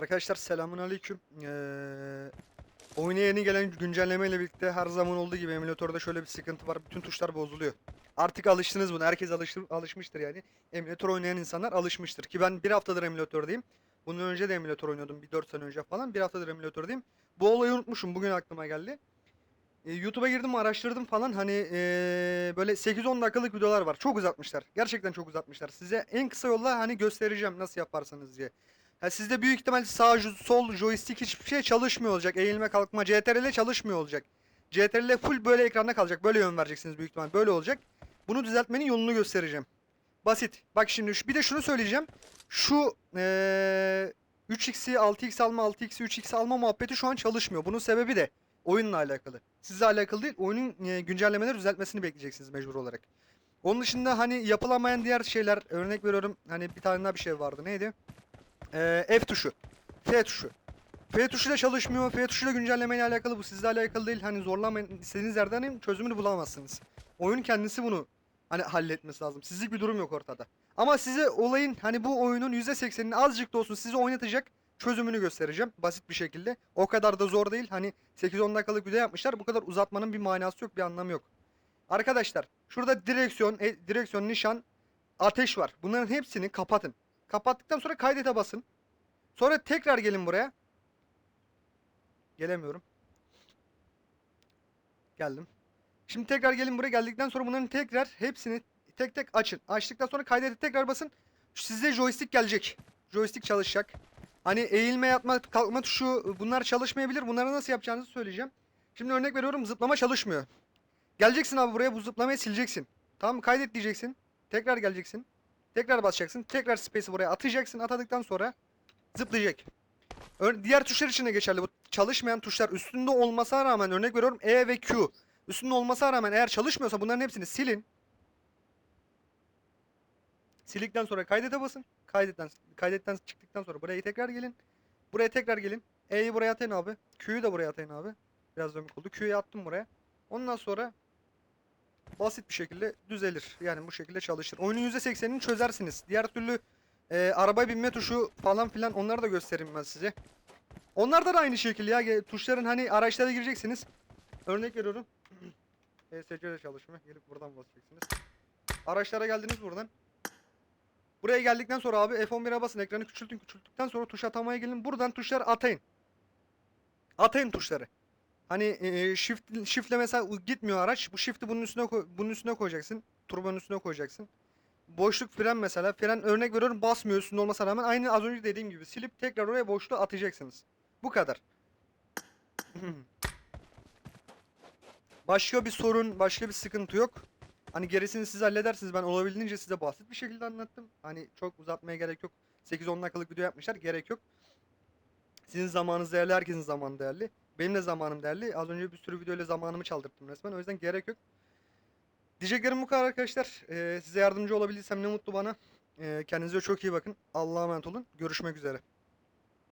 Arkadaşlar selamun aleyküm. Ee, oyuna yeni gelen güncelleme ile birlikte her zaman olduğu gibi emülatörde şöyle bir sıkıntı var. Bütün tuşlar bozuluyor. Artık alıştınız buna. Herkes alıştır, alışmıştır yani. Emülatör oynayan insanlar alışmıştır. Ki ben bir haftadır emülatördeyim. Bundan önce de emülatör oynuyordum. Bir 4 sene önce falan. Bir haftadır emülatördeyim. Bu olayı unutmuşum. Bugün aklıma geldi. Ee, YouTube'a girdim araştırdım falan. Hani ee, böyle 8-10 dakikalık videolar var. Çok uzatmışlar. Gerçekten çok uzatmışlar. Size en kısa yolla hani göstereceğim nasıl yaparsanız diye. Ha sizde büyük ihtimal sağ sol joystick hiçbir şey çalışmıyor olacak. Eğilme kalkma CTRL çalışmıyor olacak. CTRL full böyle ekranda kalacak. Böyle yön vereceksiniz büyük ihtimal. Böyle olacak. Bunu düzeltmenin yolunu göstereceğim. Basit. Bak şimdi bir de şunu söyleyeceğim. Şu eee 3x'i 6x alma 6x'i 3x alma muhabbeti şu an çalışmıyor. Bunun sebebi de oyunla alakalı. Sizle alakalı değil. Oyunun e, güncellemeleri düzeltmesini bekleyeceksiniz mecbur olarak. Onun dışında hani yapılamayan diğer şeyler örnek veriyorum. Hani bir tane daha bir şey vardı. Neydi? Ee, F tuşu. F tuşu. F tuşu da çalışmıyor. F tuşu da güncellemeyle alakalı. Bu sizle alakalı değil. Hani zorlamayın. İstediğiniz yerden çözümünü bulamazsınız. Oyun kendisi bunu hani halletmesi lazım. Sizlik bir durum yok ortada. Ama size olayın hani bu oyunun %80'ini azıcık da olsun sizi oynatacak çözümünü göstereceğim. Basit bir şekilde. O kadar da zor değil. Hani 8-10 dakikalık video yapmışlar. Bu kadar uzatmanın bir manası yok. Bir anlamı yok. Arkadaşlar şurada direksiyon, e, direksiyon, nişan, ateş var. Bunların hepsini kapatın. Kapattıktan sonra kaydete basın. Sonra tekrar gelin buraya. Gelemiyorum. Geldim. Şimdi tekrar gelin buraya geldikten sonra bunların tekrar hepsini tek tek açın. Açtıktan sonra kaydete tekrar basın. Size joystick gelecek. Joystick çalışacak. Hani eğilme yatma kalkma tuşu bunlar çalışmayabilir. Bunları nasıl yapacağınızı söyleyeceğim. Şimdi örnek veriyorum zıplama çalışmıyor. Geleceksin abi buraya bu zıplamayı sileceksin. Tamam mı? Kaydet diyeceksin. Tekrar geleceksin. Tekrar basacaksın. Tekrar space'i buraya atacaksın. Atadıktan sonra zıplayacak. Ör- diğer tuşlar için de geçerli. Bu çalışmayan tuşlar üstünde olmasına rağmen örnek veriyorum E ve Q. Üstünde olmasına rağmen eğer çalışmıyorsa bunların hepsini silin. Sildikten sonra kaydete basın. Kaydetten kaydetten çıktıktan sonra buraya tekrar gelin. Buraya tekrar gelin. E'yi buraya atayın abi. Q'yu da buraya atayın abi. Biraz dönük oldu. Q'yu attım buraya. Ondan sonra basit bir şekilde düzelir. Yani bu şekilde çalışır. Oyunun %80'ini çözersiniz. Diğer türlü e, araba binme tuşu falan filan onları da göstereyim ben size. Onlar da aynı şekilde ya. Tuşların hani araçlara gireceksiniz. Örnek veriyorum. ESC'de çalışma. Gelip buradan basacaksınız. Araçlara geldiniz buradan. Buraya geldikten sonra abi F11'e basın. Ekranı küçültün. Küçülttükten sonra tuş atamaya gelin. Buradan tuşlar atayın. Atayın tuşları. Hani e, shift shiftle mesela gitmiyor araç. Bu shift'i bunun üstüne bunun üstüne koyacaksın. Turbonun üstüne koyacaksın. Boşluk fren mesela. Fren örnek veriyorum basmıyor üstünde olmasına rağmen. Aynı az önce dediğim gibi silip tekrar oraya boşluğu atacaksınız. Bu kadar. başka bir sorun, başka bir sıkıntı yok. Hani gerisini siz halledersiniz. Ben olabildiğince size basit bir şekilde anlattım. Hani çok uzatmaya gerek yok. 8-10 dakikalık video yapmışlar. Gerek yok. Sizin zamanınız değerli, herkesin zamanı değerli. Benim de zamanım değerli. Az önce bir sürü videoyla zamanımı çaldırttım resmen. O yüzden gerek yok. Diyeceklerim bu kadar arkadaşlar. Ee, size yardımcı olabildiysem ne mutlu bana. Ee, kendinize çok iyi bakın. Allah'a emanet olun. Görüşmek üzere.